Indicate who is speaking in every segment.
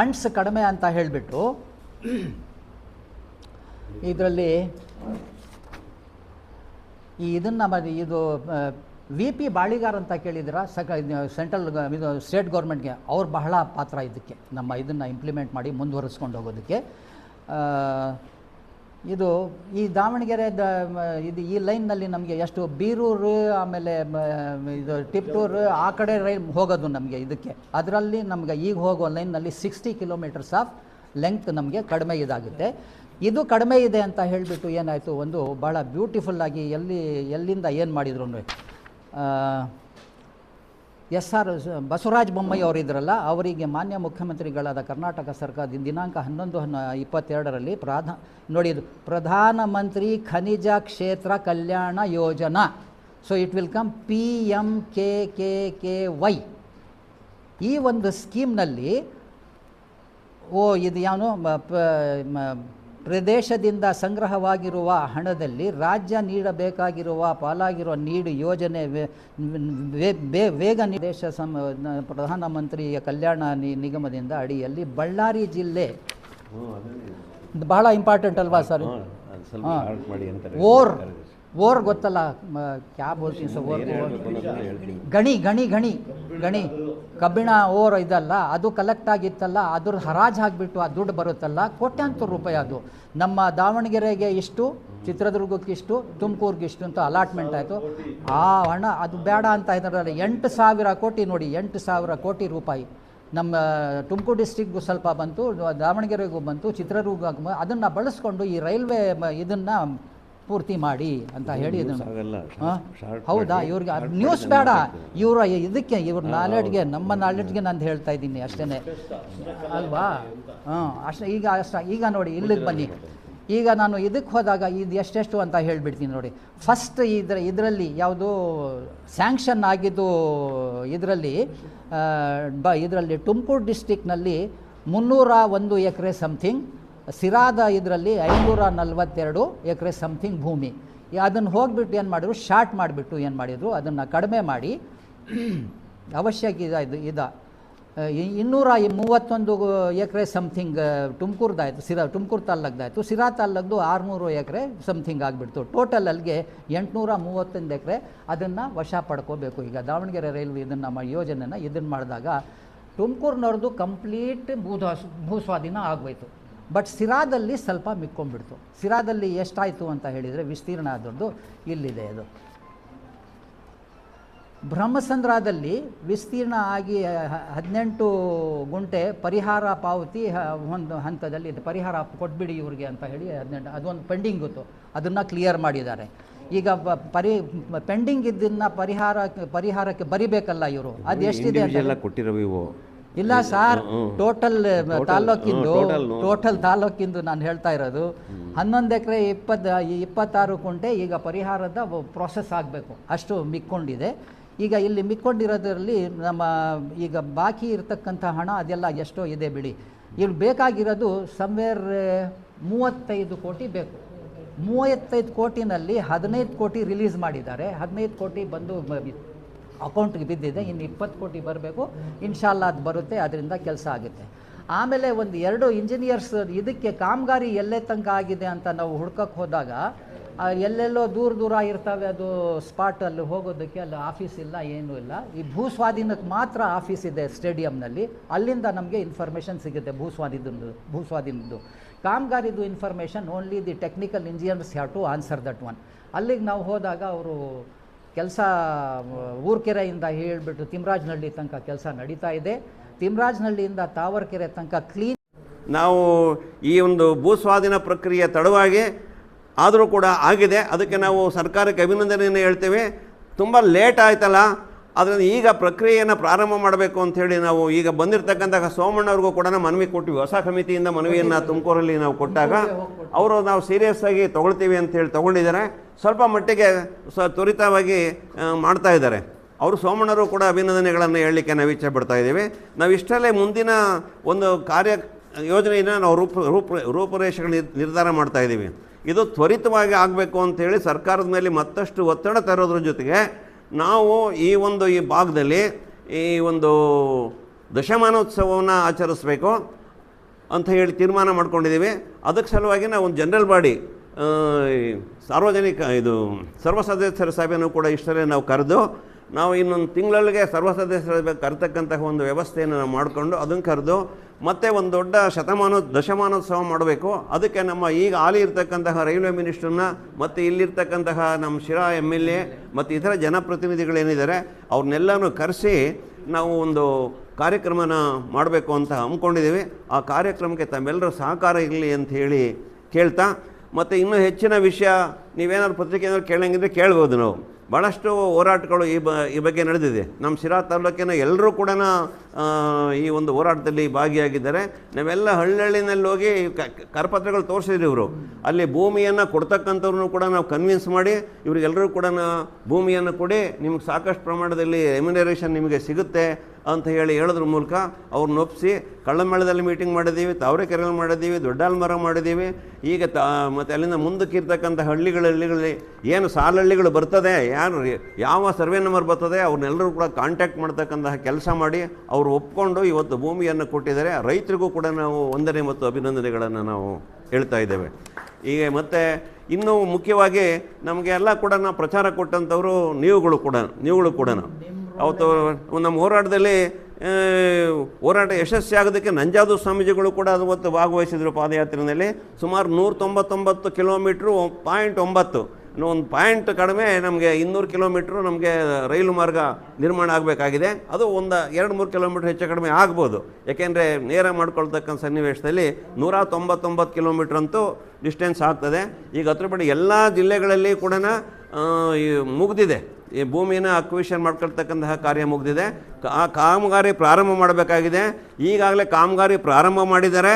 Speaker 1: Funds ಕಡಿಮೆ ಅಂತ ಹೇಳಿಬಿಟ್ಟು ಇದರಲ್ಲಿ ಈ ಇದನ್ನು ಮ- ಇದು ವಿ ಪಿ ಬಾಳಿಗಾರ್ ಅಂತ ಕೇಳಿದಿರ ಸಕ ಸೆಂಟ್ರಲ್ ಇದು ಸ್ಟೇಟ್ ಗೌರ್ಮೆಂಟ್ಗೆ ಅವ್ರು ಬಹಳ ಪಾತ್ರ ಇದಕ್ಕೆ. ನಮ್ಮ ಇದನ್ನು ಇಂಪ್ಲಿಮೆಂಟ್ ಮಾಡಿ ಮುಂದುವರಿಸ್ಕೊಂಡು ಹೋಗೋದಕ್ಕೆ. ಇದು ಈ ದಾವಣಗೆರೆ ಇದು ಈ ಲೈನ್ನಲ್ಲಿ ನಮಗೆ ಎಷ್ಟು ಬೀರೂರು, ಆಮೇಲೆ ಇದು ಟಿಪ್ಟೂರು, ಆ ಕಡೆ ರೈಲ್ ಹೋಗೋದು ನಮಗೆ ಇದಕ್ಕೆ. ಅದರಲ್ಲಿ ನಮಗೆ ಈಗ ಹೋಗೋ ಲೈನ್ನಲ್ಲಿ ಸಿಕ್ಸ್ಟಿ ಕಿಲೋಮೀಟರ್ಸ್ ಆಫ್ ಲೆಂತ್ ನಮಗೆ ಕಡಿಮೆ ಇದಾಗುತ್ತೆ. ಇದು ಕಡಿಮೆ ಇದೆ ಅಂತ ಹೇಳಿಬಿಟ್ಟು ಏನಾಯಿತು, ಒಂದು ಭಾಳ ಬ್ಯೂಟಿಫುಲ್ಲಾಗಿ ಎಲ್ಲಿ, ಎಲ್ಲಿಂದ ಏನು ಮಾಡಿದ್ರು ಎಸ್ ಆರ್ ಬಸವರಾಜ ಬೊಮ್ಮಾಯಿ ಅವರಿದ್ರಲ್ಲ, ಅವರಿಗೆ ಮಾನ್ಯ ಮುಖ್ಯಮಂತ್ರಿಗಳಾದ ಕರ್ನಾಟಕ ಸರ್ಕಾರದಿಂದ ದಿನಾಂಕ ಹನ್ನೊಂದು, ಹನ್ನ, ಇಪ್ಪತ್ತೆರಡರಲ್ಲಿ ಪ್ರಾಧ ನೋಡಿ ಇದು ಪ್ರಧಾನಮಂತ್ರಿ ಖನಿಜ ಕ್ಷೇತ್ರ ಕಲ್ಯಾಣ ಯೋಜನಾ. So it will come P M K K K Y ಈ ಒಂದು ಸ್ಕೀಮ್ನಲ್ಲಿ, ಓ, ಇದು ಯಾವನು ಪ್ರದೇಶದಿಂದ ಸಂಗ್ರಹವಾಗಿರುವ ಹಣದಲ್ಲಿ ರಾಜ್ಯ ನೀಡಬೇಕಾಗಿರುವ ಪಾಲಾಗಿರುವ ನೀಡು ಯೋಜನೆ ವೇಗ ನಿರ್ದೇಶ ಸಂ ನ- ಪ್ರಧಾನಮಂತ್ರಿಯ ಕಲ್ಯಾಣ ನಿಗಮದಿಂದ ಅಡಿಯಲ್ಲಿ ಬಳ್ಳಾರಿ ಜಿಲ್ಲೆ. ಬಹಳ ಇಂಪಾರ್ಟೆಂಟ್ ಅಲ್ವಾ ಸರ್? ಓರ್ ಓರ್ ಗೊತ್ತಲ್ಲ ಕ್ಯಾಬ್ ಓರ್ ಗಣಿ ಗಣಿ ಗಣಿ ಗಣಿ. ಕಬ್ಬಿಣ ಓರ್ ಇದಲ್ಲ, ಅದು ಕಲೆಕ್ಟ್ ಆಗಿತ್ತಲ್ಲ, ಅದ್ರ ಹರಾಜು ಆಗಿಬಿಟ್ಟು ಆ ದುಡ್ಡು ಬರುತ್ತಲ್ಲ, ಕೋಟ್ಯಾಂತರ ರೂಪಾಯಿ ಅದು. ನಮ್ಮ ದಾವಣಗೆರೆಗೆ ಇಷ್ಟು, ಚಿತ್ರದುರ್ಗಕ್ಕೆ ಇಷ್ಟು, ತುಮಕೂರ್ಗೆ ಇಷ್ಟು ಅಂತ ಅಲಾಟ್ಮೆಂಟ್ ಆಯಿತು. ಆ ಹಣ, ಅದು ಬೇಡ ಅಂತ ಇದ್ದಾರೆ ಎಂಟು ಸಾವಿರ ಕೋಟಿ ನೋಡಿ, ಎಂಟು ಸಾವಿರ ಕೋಟಿ ರೂಪಾಯಿ. ನಮ್ಮ ತುಮಕೂರು ಡಿಸ್ಟಿಕ್ಗೂ ಸ್ವಲ್ಪ ಬಂತು, ದಾವಣಗೆರೆಗೂ ಬಂತು, ಚಿತ್ರದುರ್ಗಕ್ಕೂ. ಅದನ್ನು ಬಳಸ್ಕೊಂಡು ಈ ರೈಲ್ವೆ ಇದನ್ನು ಪೂರ್ತಿ ಮಾಡಿ ಅಂತ ಹೇಳಿ ಹೌದಾ? ಇವ್ರಿಗೆ ನ್ಯೂಸ್ ಬೇಡ.
Speaker 2: ಇವರು
Speaker 1: ಇವರ ಇದಕ್ಕೆ ಇವ್ರ ನಾಲೆಡ್ಗೆ ನಮ್ಮ ನಾಲೆಡ್ಗೆ ನಾನು ಹೇಳ್ತಾ ಇದ್ದೀನಿ ಅಷ್ಟೇ. ಅಲ್ವಾ? ಹಾಂ ಅಷ್ಟೇ. ಈಗ ಅಷ್ಟ ಈಗ ನೋಡಿ ಇಲ್ಲಿಗೆ ಬನ್ನಿ. ಈಗ ನಾನು ಇದಕ್ಕೆ ಹೋದಾಗ ಇದು ಎಷ್ಟೆಷ್ಟು ಅಂತ ಹೇಳಿಬಿಡ್ತೀನಿ ನೋಡಿ. ಫಸ್ಟ್ ಇದ್ರ ಇದರಲ್ಲಿ ಯಾವುದು ಸ್ಯಾಂಕ್ಷನ್ ಆಗಿದ್ದು ಇದರಲ್ಲಿ ಬ ಇದರಲ್ಲಿ ತುಮಕೂರು ಡಿಸ್ಟಿಕ್ನಲ್ಲಿ ಮುನ್ನೂರ ಒಂದು ಎಕರೆ ಸಮಥಿಂಗ್ ಸಿರಾದ ಇದರಲ್ಲಿ ಐನೂರ ನಲವತ್ತೆರಡು ಎಕರೆ ಸಮಥಿಂಗ್ ಭೂಮಿ. ಅದನ್ನು ಹೋಗಿಬಿಟ್ಟು ಏನು ಮಾಡಿದ್ರು ಶಾರ್ಟ್ ಮಾಡಿಬಿಟ್ಟು ಏನು ಮಾಡಿದರು, ಅದನ್ನು ಕಡಿಮೆ ಮಾಡಿ, ಅವಶ್ಯಕ ಇದ ಇದು ಇದ. ಇನ್ನೂರ ಮೂವತ್ತೊಂದು ಎಕರೆ ಸಮಥಿಂಗ್ ತುಮಕೂರ್ದಾಯಿತು, ಸಿರಾ ತುಮಕೂರು ತಾಲ್ಲೂಕ್ದಾಯಿತು. ಸಿರಾ ತಾಲ್ಲೂಕ್ದು ಆರುನೂರು ಎಕರೆ ಸಮಥಿಂಗ್ ಆಗಿಬಿಡ್ತು. ಟೋಟಲ್ ಅಲ್ಲಿಗೆ ಎಂಟುನೂರ ಮೂವತ್ತೊಂದು ಎಕರೆ ಅದನ್ನು ವಶ ಪಡ್ಕೋಬೇಕು. ಈಗ ದಾವಣಗೆರೆ ರೈಲ್ವೆ ಇದನ್ನು ನಮ್ಮ ಯೋಜನೆನ ಇದನ್ನು ಮಾಡಿದಾಗ ತುಮಕೂರಿನವ್ರದ್ದು ಕಂಪ್ಲೀಟ್ ಭೂದಾಸ್ ಭೂಸ್ವಾಧೀನ ಆಗೋಯ್ತು ಬಟ್ ಸಿರಾದಲ್ಲಿ ಸ್ವಲ್ಪ ಮಿಕ್ಕೊಂಡ್ಬಿಡ್ತು. ಸಿರಾದಲ್ಲಿ ಎಷ್ಟಾಯಿತು ಅಂತ ಹೇಳಿದರೆ ವಿಸ್ತೀರ್ಣ ಆದದ್ದು ಇಲ್ಲಿದೆ ಅದು. ಬ್ರಹ್ಮಸಂದ್ರದಲ್ಲಿ ವಿಸ್ತೀರ್ಣ ಆಗಿ ಹದಿನೆಂಟು ಗುಂಟೆ ಪರಿಹಾರ ಪಾವತಿ ಒಂದು ಹಂತದಲ್ಲಿ ಇದು ಪರಿಹಾರ ಕೊಟ್ಬಿಡಿ ಇವ್ರಿಗೆ ಅಂತ ಹೇಳಿ ಹದಿನೆಂಟು ಅದೊಂದು ಪೆಂಡಿಂಗ್ ಇತ್ತು. ಅದನ್ನು ಕ್ಲಿಯರ್ ಮಾಡಿದ್ದಾರೆ. ಈಗ ಪರಿ ಪೆಂಡಿಂಗ್ ಇದ್ದನ್ನ ಪರಿಹಾರ ಪರಿಹಾರಕ್ಕೆ ಬರಿಬೇಕಲ್ಲ ಇವರು. ಅದು ಎಷ್ಟಿದೆ
Speaker 2: ಕೊಟ್ಟಿರೋ ಇವು
Speaker 1: ಇಲ್ಲ ಸರ್ ಟೋಟಲ್ ತಾಲೂಕಿಂದು. ಟೋಟಲ್ ತಾಲೂಕಿಂದು ನಾನು ಹೇಳ್ತಾ ಇರೋದು ಹನ್ನೊಂದು ಎಕರೆ ಇಪ್ಪತ್ತು ಇಪ್ಪತ್ತಾರು ಕುಂಟೆ ಈಗ ಪರಿಹಾರದ ಪ್ರೊಸೆಸ್ ಆಗಬೇಕು. ಅಷ್ಟು ಮಿಕ್ಕೊಂಡಿದೆ. ಈಗ ಇಲ್ಲಿ ಮಿಕ್ಕೊಂಡಿರೋದ್ರಲ್ಲಿ ನಮ್ಮ ಈಗ ಬಾಕಿ ಇರತಕ್ಕಂಥ ಹಣ ಅದೆಲ್ಲ ಎಷ್ಟೋ ಇದೆ ಬಿಡಿ. ಇಲ್ಲಿ ಬೇಕಾಗಿರೋದು ಸಮ್ವೇರ್ ಮೂವತ್ತೈದು ಕೋಟಿ ಬೇಕು. ಮೂವತ್ತೈದು ಕೋಟಿನಲ್ಲಿ ಹದಿನೈದು ಕೋಟಿ ರಿಲೀಸ್ ಮಾಡಿದ್ದಾರೆ. ಹದಿನೈದು ಕೋಟಿ ಬಂದು ಅಕೌಂಟ್ಗೆ ಬಿದ್ದಿದೆ, ಇನ್ನು ಇಪ್ಪತ್ತು ಕೋಟಿ ಬರಬೇಕು ಇನ್ಶಾಲ್ಲ ಅದು ಬರುತ್ತೆ, ಅದರಿಂದ ಕೆಲಸ ಆಗುತ್ತೆ. ಆಮೇಲೆ ಒಂದು ಎರಡು ಇಂಜಿನಿಯರ್ಸ್ ಇದಕ್ಕೆ ಕಾಮಗಾರಿ ಎಲ್ಲೇ ತನಕ ಆಗಿದೆ ಅಂತ ನಾವು ಹುಡ್ಕಕ್ಕೆ ಹೋದಾಗ ಎಲ್ಲೆಲ್ಲೋ ದೂರ ದೂರ ಇರ್ತವೆ, ಅದು ಸ್ಪಾಟ್ ಅಲ್ಲಿ ಹೋಗೋದಕ್ಕೆ ಅಲ್ಲಿ ಆಫೀಸ್ ಇಲ್ಲ, ಏನೂ ಇಲ್ಲ. ಈ ಭೂಸ್ವಾಧೀನಕ್ಕೆ ಮಾತ್ರ ಆಫೀಸ್ ಇದೆ ಸ್ಟೇಡಿಯಂನಲ್ಲಿ ಅಲ್ಲಿಂದ ನಮಗೆ ಇನ್ಫಾರ್ಮೇಷನ್ ಸಿಗುತ್ತೆ ಭೂಸ್ವಾಧೀನದ್ದು ಭೂಸ್ವಾಧೀನದ್ದು. ಕಾಮಗಾರಿದು information only the technical engineers have to answer that one ಅಲ್ಲಿಗೆ ನಾವು ಹೋದಾಗ ಅವರು ಕೆಲಸ ಊರ್ಕೆರೆಯಿಂದ ಹೇಳಿಬಿಟ್ಟು ತಿಮ್ರಾಜ್ನಹಳ್ಳಿ ತನಕ ಕೆಲಸ ನಡೀತಾ ಇದೆ. ತಿಮ್ರಾಜ್ನಹಳ್ಳಿಯಿಂದ ತಾವರ್ಕೆರೆ ತನಕ ಕ್ಲೀನ್
Speaker 2: ನಾವು ಈ ಒಂದು ಭೂಸ್ವಾಧೀನ ಪ್ರಕ್ರಿಯೆ ತಡವಾಗಿ ಆದರೂ ಕೂಡ ಆಗಿದೆ. ಅದಕ್ಕೆ ನಾವು ಸರ್ಕಾರಕ್ಕೆ ಅಭಿನಂದನೆಯನ್ನು ಹೇಳ್ತೇವೆ. ತುಂಬ ಲೇಟ್ ಆಯ್ತಲ್ಲ. ಅದರಿಂದ ಈಗ ಪ್ರಕ್ರಿಯೆಯನ್ನು ಪ್ರಾರಂಭ ಮಾಡಬೇಕು ಅಂಥೇಳಿ ನಾವು ಈಗ ಬಂದಿರತಕ್ಕಂತಹ ಸೋಮಣ್ಣವ್ರಿಗೂ ಕೂಡ ಮನವಿ ಕೊಟ್ಟಿವಿ. ಹೊಸ ಸಮಿತಿಯಿಂದ ಮನವಿಯನ್ನು ತುಮಕೂರಲ್ಲಿ ನಾವು ಕೊಟ್ಟಾಗ ಅವರು ನಾವು ಸೀರಿಯಸ್ ಆಗಿ ತೊಗೊಳ್ತೀವಿ ಅಂತೇಳಿ ತೊಗೊಂಡಿದ್ದಾರೆ. ಸ್ವಲ್ಪ ಮಟ್ಟಿಗೆ ಸ ತ್ವರಿತವಾಗಿ ಮಾಡ್ತಾ ಇದ್ದಾರೆ. ಅವರು ಸೋಮಣ್ಣರು ಕೂಡ ಅಭಿನಂದನೆಗಳನ್ನು ಹೇಳಲಿಕ್ಕೆ ನಾವು ಇಚ್ಛೆ ಪಡ್ತಾ ಇದ್ದೀವಿ. ನಾವು ಇಷ್ಟರಲ್ಲೇ ಮುಂದಿನ ಒಂದು ಕಾರ್ಯ ಯೋಜನೆಯನ್ನು ನಾವು ರೂಪ ರೂಪ ರೂಪುರೇಷೆಗಳು ನಿರ್- ನಿರ್ಧಾರ ಮಾಡ್ತಾ ಇದ್ದೀವಿ. ಇದು ತ್ವರಿತವಾಗಿ ಆಗಬೇಕು ಅಂತೇಳಿ ಸರ್ಕಾರದ ಮೇಲೆ ಮತ್ತಷ್ಟು ಒತ್ತಡ ತರೋದ್ರ ಜೊತೆಗೆ ನಾವು ಈ ಒಂದು ಈ ಭಾಗದಲ್ಲಿ ಈ ಒಂದು ದಶಮಾನೋತ್ಸವವನ್ನು ಆಚರಿಸಬೇಕು ಅಂತ ಹೇಳಿ ತೀರ್ಮಾನ ಮಾಡ್ಕೊಂಡಿದ್ದೀವಿ. ಅದಕ್ಕೆ ಸಲುವಾಗಿ ನಾವು ಒಂದು ಜನರಲ್ ಬಾಡಿ ಸಾರ್ವಜನಿಕ ಇದು ಸರ್ವ ಸದಸ್ಯರ ಕೂಡ ಇಷ್ಟರೇ ನಾವು ಕರೆದು ನಾವು ಇನ್ನೊಂದು ತಿಂಗಳಿಗೆ ಸರ್ವ ಸದಸ್ಯರ ಕರೆತಕ್ಕಂತಹ ಒಂದು ವ್ಯವಸ್ಥೆಯನ್ನು ನಾವು ಮಾಡಿಕೊಂಡು ಅದನ್ನು ಕರೆದು ಮತ್ತೆ ಒಂದು ದೊಡ್ಡ ಶತಮಾನ ದಶಮಾನೋತ್ಸವ ಮಾಡಬೇಕು. ಅದಕ್ಕೆ ನಮ್ಮ ಈಗ ಹಾಲಿ ಇರ್ತಕ್ಕಂತಹ ರೈಲ್ವೆ ಮಿನಿಸ್ಟರ್ನ ಮತ್ತು ಇಲ್ಲಿರ್ತಕ್ಕಂತಹ ನಮ್ಮ ಶಿರಾ ಎಂ ಎಲ್ ಎ ಮತ್ತು ಇತರ ಜನಪ್ರತಿನಿಧಿಗಳೇನಿದ್ದಾರೆ, ಅವ್ರನ್ನೆಲ್ಲನೂ ಕರೆಸಿ ನಾವು ಒಂದು ಕಾರ್ಯಕ್ರಮನ ಮಾಡಬೇಕು ಅಂತ ಹಮ್ಮಿಕೊಂಡಿದ್ದೀವಿ. ಆ ಕಾರ್ಯಕ್ರಮಕ್ಕೆ ತಮ್ಮೆಲ್ಲರ ಸಹಕಾರ ಇರಲಿ ಅಂತ ಹೇಳಿ ಕೇಳ್ತಾ, ಮತ್ತು ಇನ್ನೂ ಹೆಚ್ಚಿನ ವಿಷಯ ನೀವೇನಾದ್ರು ಪತ್ರಿಕೆ ಏನಾದ್ರು ಕೇಳಂಗಿದ್ರೆ ಕೇಳ್ಬೋದು ನಾವು. ಭಾಳಷ್ಟು ಹೋರಾಟಗಳು ಈ ಬ, ಈ ಬಗ್ಗೆ ನಡೆದಿದೆ. ನಮ್ಮ ಶಿರಾ ತಾಲೂಕಿನ ಎಲ್ಲರೂ ಕೂಡ ಈ ಒಂದು ಹೋರಾಟದಲ್ಲಿ ಭಾಗಿಯಾಗಿದ್ದಾರೆ. ನಾವೆಲ್ಲ ಹಳ್ಳಿನಲ್ಲಿ ಹೋಗಿ ಕರಪತ್ರಗಳು ತೋರಿಸಿದ್ರಿ ಇವರು. ಅಲ್ಲಿ ಭೂಮಿಯನ್ನು ಕೊಡ್ತಕ್ಕಂಥವ್ರನ್ನು ಕೂಡ ನಾವು ಕನ್ವಿನ್ಸ್ ಮಾಡಿ, ಇವರಿಗೆಲ್ಲರೂ ಕೂಡ ಭೂಮಿಯನ್ನು ಕೊಡಿ, ನಿಮ್ಗೆ ಸಾಕಷ್ಟು ಪ್ರಮಾಣದಲ್ಲಿ ರೆಮ್ಯುನರೇಷನ್ ನಿಮಗೆ ಸಿಗುತ್ತೆ ಅಂತ ಹೇಳಿ ಹೇಳೋದ್ರ ಮೂಲಕ ಅವ್ರನ್ನ ಒಪ್ಪಿಸಿ ಕಳ್ಳಮೇಳದಲ್ಲಿ ಮೀಟಿಂಗ್ ಮಾಡಿದ್ದೀವಿ ತಾವರೆಕೆರೆಯಲ್ಲಿ ಮಾಡಿದ್ದೀವಿ ದೊಡ್ಡಾಲ್ಮರ ಮಾಡಿದ್ದೀವಿ. ಈಗ ತ, ಮತ್ತು ಅಲ್ಲಿಂದ ಮುಂದಕ್ಕೆ ಇರ್ತಕ್ಕಂಥ ಹಳ್ಳಿಗಳ, ಹಳ್ಳಿಗಳಲ್ಲಿ ಏನು ಸಾಲಹಳ್ಳಿಗಳು ಬರ್ತದೆ, ಯಾರು ಯಾವ ಸರ್ವೆ ನಂಬರ್ ಬರ್ತದೆ, ಅವ್ರನ್ನೆಲ್ಲರೂ ಕೂಡ ಕಾಂಟ್ಯಾಕ್ಟ್ ಮಾಡ್ತಕ್ಕಂತಹ ಕೆಲಸ ಮಾಡಿ ಅವರು ಒಪ್ಕೊಂಡು ಇವತ್ತು ಭೂಮಿಯನ್ನು ಕೊಟ್ಟಿದ್ದಾರೆ. ರೈತರಿಗೂ ಕೂಡ ನಾವು ವಂದನೆ ಮತ್ತು ಅಭಿನಂದನೆಗಳನ್ನು ನಾವು ಹೇಳ್ತಾ ಇದ್ದೇವೆ. ಈಗ ಮತ್ತು ಇನ್ನೂ ಮುಖ್ಯವಾಗಿ ನಮಗೆ ಎಲ್ಲ ಕೂಡ ನಾವು ಪ್ರಚಾರ ಕೊಟ್ಟಂಥವರು ನೀವುಗಳು ಕೂಡ ನೀವುಗಳು ಕೂಡ ಅವತ್ತು ನಮ್ಮ ಹೋರಾಟದಲ್ಲಿ ಹೋರಾಟ ಯಶಸ್ವಿ ಆಗೋದಕ್ಕೆ ನಂಜಾದು ಸ್ವಾಮೀಜಿಗಳು ಕೂಡ ಅದು ಭಾಗವಹಿಸಿದರು ಪಾದಯಾತ್ರೆಯಲ್ಲಿ. ಸುಮಾರು ನೂರ ತೊಂಬತ್ತೊಂಬತ್ತು ಕಿಲೋಮೀಟ್ರು, ಪಾಯಿಂಟ್ ಒಂಬತ್ತು. ಒಂದು ಪಾಯಿಂಟ್ ಕಡಿಮೆ, ನಮಗೆ ಇನ್ನೂರು ಕಿಲೋಮೀಟ್ರು ನಮಗೆ ರೈಲು ಮಾರ್ಗ ನಿರ್ಮಾಣ ಆಗಬೇಕಾಗಿದೆ. ಅದು ಒಂದು ಎರಡು ಮೂರು ಕಿಲೋಮೀಟ್ರ್ ಹೆಚ್ಚು ಕಡಿಮೆ ಆಗ್ಬೋದು. ಯಾಕೆಂದರೆ ನೇರ ಮಾಡ್ಕೊಳ್ತಕ್ಕಂಥ ಸನ್ನಿವೇಶದಲ್ಲಿ ನೂರ ತೊಂಬತ್ತೊಂಬತ್ತು ಕಿಲೋಮೀಟ್ರ್ ಅಂತೂ ಡಿಸ್ಟೆನ್ಸ್ ಆಗ್ತದೆ. ಈಗ ಹತ್ರ ಬಡಿ ಎಲ್ಲ ಜಿಲ್ಲೆಗಳಲ್ಲಿ ಕೂಡ ಮುಗ್ದಿದೆ. ಈ ಭೂಮಿನ ಅಕ್ವಿಷನ್ ಮಾಡ್ಕೊಳ್ತಕ್ಕಂತಹ ಕಾರ್ಯ ಮುಗಿದಿದೆ. ಆ ಕಾಮಗಾರಿ ಪ್ರಾರಂಭ ಮಾಡಬೇಕಾಗಿದೆ. ಈಗಾಗಲೇ ಕಾಮಗಾರಿ ಪ್ರಾರಂಭ ಮಾಡಿದ್ದಾರೆ.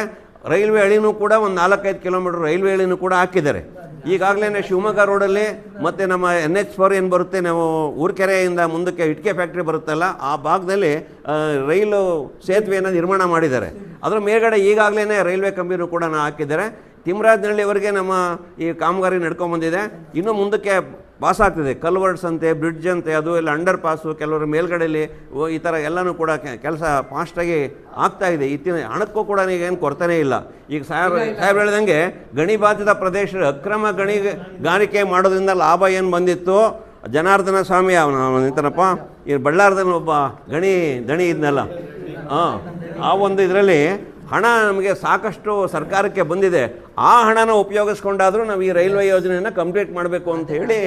Speaker 2: ರೈಲ್ವೆ ಹಳಿನೂ ಕೂಡ ಒಂದು ನಾಲ್ಕೈದು ಕಿಲೋಮೀಟರ್ ರೈಲ್ವೆ ಹಳಿನೂ ಕೂಡ ಹಾಕಿದ್ದಾರೆ. ಈಗಾಗಲೇ ಶಿವಮೊಗ್ಗ ರೋಡಲ್ಲಿ ಮತ್ತು ನಮ್ಮ ಎನ್ ಎಚ್ ಫೋರ್ ಏನು ಬರುತ್ತೆ, ನಾವು ಊರ್ಕೆರೆಯಿಂದ ಮುಂದಕ್ಕೆ ಇಟ್ಕೆ ಫ್ಯಾಕ್ಟ್ರಿ ಬರುತ್ತಲ್ಲ, ಆ ಭಾಗದಲ್ಲಿ ರೈಲು ಸೇತುವೆಯನ್ನು ನಿರ್ಮಾಣ ಮಾಡಿದ್ದಾರೆ. ಅದರ ಮೇಲ್ಗಡೆ ಈಗಾಗಲೇ ರೈಲ್ವೆ ಕಂಬಿನೂ ಕೂಡ ಹಾಕಿದ್ದಾರೆ. ತಿಮ್ಮರಾಜನಹಳ್ಳಿವರೆಗೆ ನಮ್ಮ ಈ ಕಾಮಗಾರಿ ನಡ್ಕೊಂಬಂದಿದೆ ಇನ್ನೂ ಮುಂದಕ್ಕೆ ಪಾಸ್ ಆಗ್ತದೆ ಕಲ್ವರ್ಡ್ಸ್ ಅಂತೆ ಬ್ರಿಡ್ಜ್ ಅಂತೆ ಅದು ಎಲ್ಲ ಅಂಡರ್ ಪಾಸು ಕೆಲವರು ಮೇಲ್ಗಡೆಯಲ್ಲಿ ಓ- ಈ ಥರ ಎಲ್ಲನೂ ಕೂಡ ಕೆಲಸ ಫಾಸ್ಟಾಗಿ ಆಗ್ತಾ ಇದೆ. ಇತ್ತಿನ ಹಣಕ್ಕೂ ಕೂಡ ಏನು ಕೊರತೆನೇ ಇಲ್ಲ. ಈಗ ಸಾಹೇಬ್ ಸಾಹೇಬ್ ಹೇಳ್ದಂಗೆ ಗಣಿ ಬಾಧಿತ ಪ್ರದೇಶ ಅಕ್ರಮ ಗಣಿ ಗಾರಿಕೆ ಮಾಡೋದ್ರಿಂದ ಲಾಭ ಏನು ಬಂದಿತ್ತು? ಜನಾರ್ದನ ಸ್ವಾಮಿ ಅವನ ನಿಂತನಪ್ಪ ಈ ಬಳ್ಳಾರದಲ್ಲಿ ಒಬ್ಬ ಗಣಿ ದಣಿ ಇದ್ನಲ್ಲ. ಹಾಂ ಆ ಒಂದು ಇದರಲ್ಲಿ ಹಣ ನಮಗೆ ಸಾಕಷ್ಟು ಸರ್ಕಾರಕ್ಕೆ ಬಂದಿದೆ ಆ ಹಣನ ಉಪಯೋಗಿಸ್ಕೊಂಡಾದರೂ ನಾವು ಈ ರೈಲ್ವೆ ಯೋಜನೆಯನ್ನು ಕಂಪ್ಲೀಟ್ ಮಾಡಬೇಕು ಅಂತ ಹೇಳಿ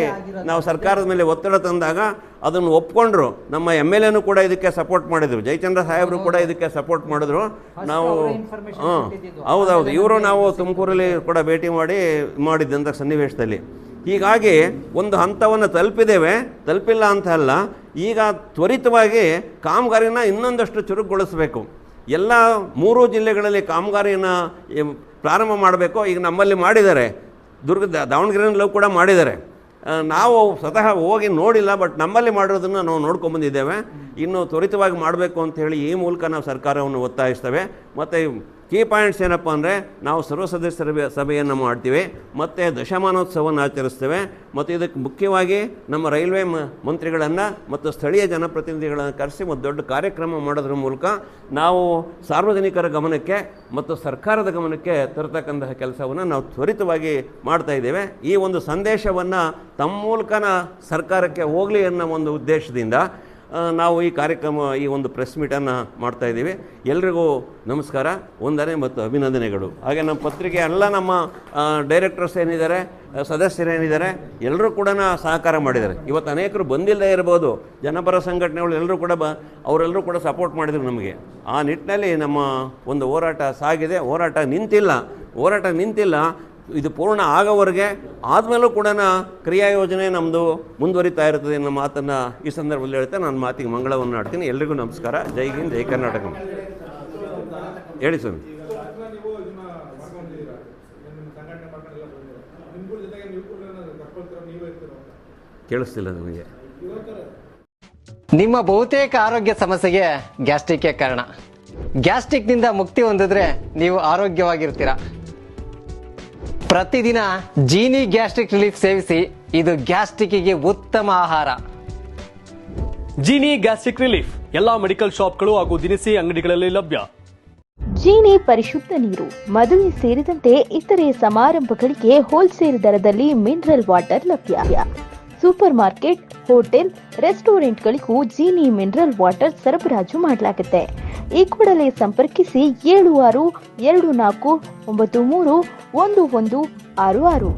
Speaker 2: ನಾವು ಸರ್ಕಾರದ ಮೇಲೆ ಒತ್ತಡ ತಂದಾಗ ಅದನ್ನು ಒಪ್ಕೊಂಡ್ರು. ನಮ್ಮ ಎಂ ಎಲ್ ಎನೂ ಕೂಡ ಇದಕ್ಕೆ ಸಪೋರ್ಟ್ ಮಾಡಿದರು. ಜಯಚಂದ್ರ ಸಾಹೇಬರು ಕೂಡ ಇದಕ್ಕೆ ಸಪೋರ್ಟ್ ಮಾಡಿದ್ರು. ನಾವು ಹಾಂ ಹೌದೌದು. ಇವರು ನಾವು ತುಮಕೂರಲ್ಲಿ ಕೂಡ ಭೇಟಿ ಮಾಡಿ ಮಾಡಿದ್ದಂಥ ಸನ್ನಿವೇಶದಲ್ಲಿ. ಹೀಗಾಗಿ ಒಂದು ಹಂತವನ್ನು ತಲುಪಿದ್ದೇವೆ. ತಲುಪಿಲ್ಲ ಅಂತ ಅಲ್ಲ. ಈಗ ತ್ವರಿತವಾಗಿ ಕಾಮಗಾರಿನ ಇನ್ನೊಂದಷ್ಟು ಚುರುಕುಗೊಳಿಸಬೇಕು. ಎಲ್ಲ ಮೂರು ಜಿಲ್ಲೆಗಳಲ್ಲಿ ಕಾಮಗಾರಿಯನ್ನು ಪ್ರಾರಂಭ ಮಾಡಬೇಕು. ಈಗ ನಮ್ಮಲ್ಲಿ ಮಾಡಿದ್ದಾರೆ. ದುರ್ಗದ ದಾವಣಗೆರೆಯಲ್ಲೂ ಕೂಡ ಮಾಡಿದ್ದಾರೆ. ನಾವು ಸ್ವತಃ ಹೋಗಿ ನೋಡಿಲ್ಲ, ಬಟ್ ನಮ್ಮಲ್ಲಿ ಮಾಡಿರೋದನ್ನು ನಾವು ನೋಡ್ಕೊಂಬಂದಿದ್ದೇವೆ. ಇನ್ನು ತ್ವರಿತವಾಗಿ ಮಾಡಬೇಕು ಅಂತ ಹೇಳಿ ಈ ಮೂಲಕ ನಾವು ಸರ್ಕಾರವನ್ನು ಒತ್ತಾಯಿಸ್ತೇವೆ. ಮತ್ತು ಕೀ ಪಾಯಿಂಟ್ಸ್ ಏನಪ್ಪ ಅಂದರೆ, ನಾವು ಸರ್ವ ಸದಸ್ಯರ ಸಭೆ- ಸಭೆಯನ್ನು ಮಾಡ್ತೀವಿ, ಮತ್ತು ದಶಮಾನೋತ್ಸವವನ್ನು ಆಚರಿಸ್ತೇವೆ, ಮತ್ತು ಇದಕ್ಕೆ ಮುಖ್ಯವಾಗಿ ನಮ್ಮ ರೈಲ್ವೆ ಮಂತ್ರಿಗಳನ್ನು ಮತ್ತು ಸ್ಥಳೀಯ ಜನಪ್ರತಿನಿಧಿಗಳನ್ನು ಕರೆಸಿ ಒಂದು ದೊಡ್ಡ ಕಾರ್ಯಕ್ರಮ ಮಾಡೋದ್ರ ಮೂಲಕ ನಾವು ಸಾರ್ವಜನಿಕರ ಗಮನಕ್ಕೆ ಮತ್ತು ಸರ್ಕಾರದ ಗಮನಕ್ಕೆ ತರತಕ್ಕಂತಹ ಕೆಲಸವನ್ನು ನಾವು ತ್ವರಿತವಾಗಿ ಮಾಡ್ತಾ ಇದ್ದೇವೆ. ಈ ಒಂದು ಸಂದೇಶವನ್ನು ತಮ್ಮ ಮೂಲಕನ ಸರ್ಕಾರಕ್ಕೆ ಹೋಗಲಿ ಅನ್ನೋ ಒಂದು ಉದ್ದೇಶದಿಂದ ನಾವು ಈ ಕಾರ್ಯಕ್ರಮ, ಈ ಒಂದು ಪ್ರೆಸ್ ಮೀಟನ್ನು ಮಾಡ್ತಾ ಇದ್ದೀವಿ. ಎಲ್ರಿಗೂ ನಮಸ್ಕಾರ, ವಂದನೆ ಮತ್ತು ಅಭಿನಂದನೆಗಳು. ಹಾಗೆ ನಮ್ಮ ಪತ್ರಿಕೆ ಎಲ್ಲ ನಮ್ಮ ಡೈರೆಕ್ಟರ್ಸ್ ಏನಿದ್ದಾರೆ ಸದಸ್ಯರೇನಿದ್ದಾರೆ ಎಲ್ಲರೂ ಕೂಡ ಸಹಕಾರ ಮಾಡಿದ್ದಾರೆ. ಇವತ್ತು ಅನೇಕರು ಬಂದಿಲ್ಲದೆ ಇರ್ಬೋದು. ಜನಪರ ಸಂಘಟನೆಗಳು ಎಲ್ಲರೂ ಕೂಡ ಬ ಅವರೆಲ್ಲರೂ ಕೂಡ ಸಪೋರ್ಟ್ ಮಾಡಿದರು ನಮಗೆ. ಆ ನಿಟ್ಟಿನಲ್ಲಿ ನಮ್ಮ ಒಂದು ಹೋರಾಟ ಸಾಗಿದೆ. ಹೋರಾಟ ನಿಂತಿಲ್ಲ. ಹೋರಾಟ ನಿಂತಿಲ್ಲ. ಇದು ಪೂರ್ಣ ಆಗೋವರೆಗೆ ಆದಮೇಲೂ ಕೂಡ ಕ್ರಿಯಾ ಯೋಜನೆ ನಮ್ಮದು ಮುಂದುವರಿತಾ ಇರ್ತದೆ ಅನ್ನೋ ಮಾತನ್ನು ಈ ಸಂದರ್ಭದಲ್ಲಿ ಹೇಳ್ತಾ ನಾನು ಮಾತಿಗೆ ಮಂಗಳವನ್ನು ಆಡ್ತೀನಿ ಎಲ್ರಿಗೂ ನಮಸ್ಕಾರ. ಜೈ ಹಿಂದ್, ಜೈ ಕರ್ನಾಟಕ. ಹೇಳಿ ಸ್ವಾಮಿ. ಕೇಳಿಸ್ತಿಲ್ಲ ನನಗೆ
Speaker 3: ನಿಮ್ಮ ಬಹುತೇಕ ಆರೋಗ್ಯ ಸಮಸ್ಯೆಗೆ ಗ್ಯಾಸ್ಟ್ರಿಕ್ ಕಾರಣ. ಗ್ಯಾಸ್ಟ್ರಿಕ್ನಿಂದ ಮುಕ್ತಿ ಹೊಂದಿದ್ರೆ ನೀವು ಆರೋಗ್ಯವಾಗಿರ್ತೀರ. ಪ್ರತಿದಿನ ಜೀನಿ ಗ್ಯಾಸ್ಟ್ರಿಕ್ ರಿಲೀಫ್ ಸೇವಿಸಿ ಇದು ಗ್ಯಾಸ್ಟ್ರಿಕ್ಗೆ ಉತ್ತಮ ಆಹಾರ.
Speaker 4: ಜೀನಿ ಗ್ಯಾಸ್ಟ್ರಿಕ್ ರಿಲೀಫ್ ಎಲ್ಲಾ ಮೆಡಿಕಲ್ ಶಾಪ್ಗಳು ಹಾಗೂ ದಿನಸಿ ಅಂಗಡಿಗಳಲ್ಲಿ ಲಭ್ಯ. ಜೀನಿ ಪರಿಶುದ್ಧ ನೀರು ಮದುವೆ ಸೇರಿದಂತೆ ಇತರೆ ಸಮಾರಂಭಗಳಿಗೆ ಹೋಲ್ಸೇಲ್ ದರದಲ್ಲಿ ಮಿನರಲ್ ವಾಟರ್ ಲಭ್ಯ. ಸೂಪರ್ ಮಾರ್ಕೆಟ್ ಹೋಟೆಲ್ ರೆಸ್ಟೋರೆಂಟ್ಗಳಿಗೂ ಜೀನಿ ಮಿನರಲ್ ವಾಟರ್ ಸರಬರಾಜು ಮಾಡಲಾಗುತ್ತೆ. ಈ ಕೂಡಲೇ ಸಂಪರ್ಕಿಸಿ ಏಳು ಆರು ಎರಡು ನಾಲ್ಕು ಒಂಬತ್ತು ಮೂರು ಒಂದು ಒಂದು ಆರು ಆರು.